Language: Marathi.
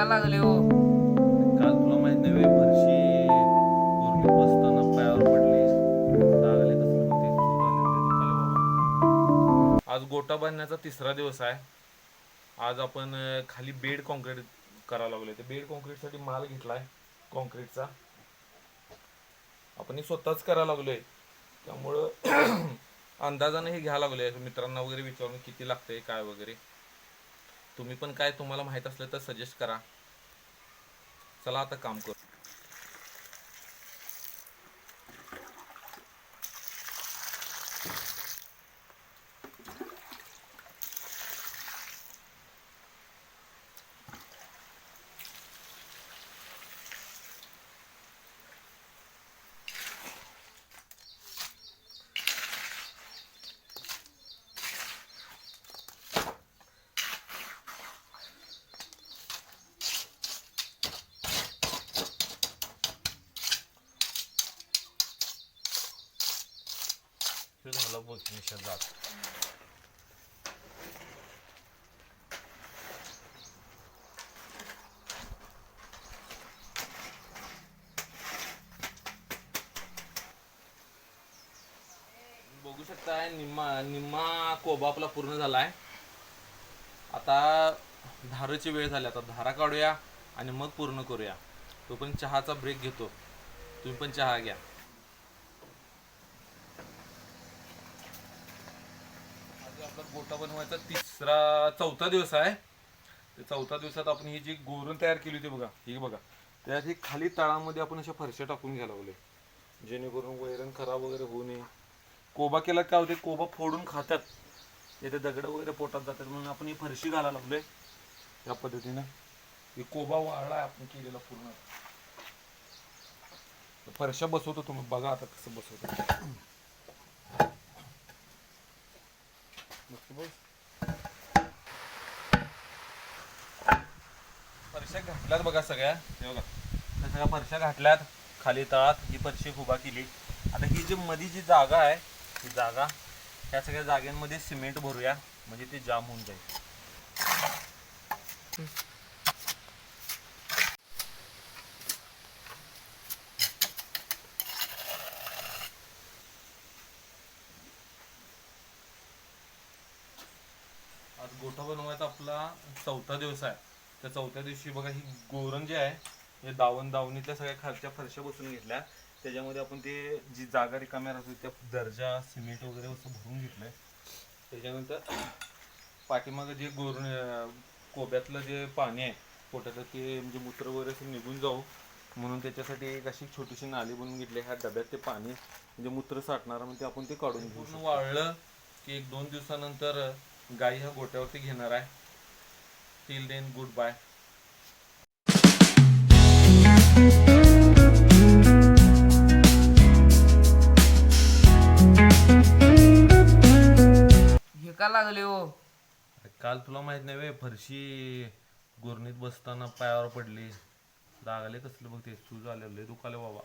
का लागले हो. काल तुला माहीत नाही व्हय, फरशी बसताना पायावर पडली. लागले कसलं मग ते बाबा. आज गोटा बांधण्याचा तिसरा दिवस आहे. आज आपण अं, खाली बेड कॉन्क्रीट करायला लागलोय. ते बेड कॉन्क्रीटसाठी माल घेतलाय कॉन्क्रीटचा. आपण हे स्वतःच करायला लागलोय. त्यामुळं अंदाजाने हे घ्यायला लागलोय. मित्रांना वगैरे विचारून किती लागतंय काय वगैरे. तुम्ही पण काय तुम्हाला माहीत असलं तर सजेस्ट करा. चला आता काम करू. हे झालं बघ निषेध जात बघू शकताय निम्मा निम्मा कोबा आपला पूर्ण झालाय. आता धाराची वेळ झाली आता धारा काढूया आणि मग पूर्ण करूया. तो पण चहाचा ब्रेक घेतो. तुम्ही पण चहा घ्या आज आपला गोटा बनवायचा तिसरा चौथा दिवस आहे. ते चौथा दिवसात आपण ही जी गोरण तयार केली होती बघा ही बघा. त्यात ही खाली तळामध्ये आपण अशा फरशा टाकून घ्यायला लागले जेणेकरून वैरण खराब वगैरे होऊ नये. कोबा केला काय होते कोबा फोडून खातात. येथे दगड वगैरे पोटात जातात म्हणून आपण ही फरशी घालायला लागलोय या पद्धतीनं ही कोबा वाळला आपण केलेला पूर्ण. फरशा बसवतो तुम्ही बघा आता कसं बसवतो. फरशा घातल्यात बघा सगळ्या. हे बघा. त्या सगळ्या फरशा घातल्यात. खाली तळात ही फरशी उभा केली. आता ही जी मधी जी जागा आहे ही जागा ह्या सगळ्या जागेमध्ये सिमेंट भरूया. म्हणजे ते जाम होऊन जाईल. आज गोठा बनवायचा आपला चौथा दिवस आहे. त्या चौथ्या दिवशी बघा ही गोरण जे आहे. हे दावण दावणीतल्या सगळ्या खालच्या फरशा बसून घेतल्या. त्याच्यामध्ये आपण ते जी जागा रिकाम्या राहतो त्या दर्जा सिमेंट वगैरे असं भरून घेतलंय. त्याच्यानंतर पाठीमागं जे गोरण कोब्यातलं जे पाणी आहे पोटाचं ते म्हणजे मूत्र वगैरे असं निघून जाऊ. म्हणून त्याच्यासाठी एक अशी छोटीशी नाली बनवून घेतली. ह्या डब्यात ते पाणी म्हणजे मूत्र साठणार म्हणजे आपण ते काढून घेऊ पूर्ण वाळलं की एक दोन दिवसानंतर गाई ह्या गोट्यावरती घेणार आहे. टिल देन गुड बाय हे का लागले हो? काल तुला माहीत नाही वे फरशी गोरणीत बसताना पायावर पडली. लागले कसलं बघ ते सूज आलेलं दुखाले बाबा.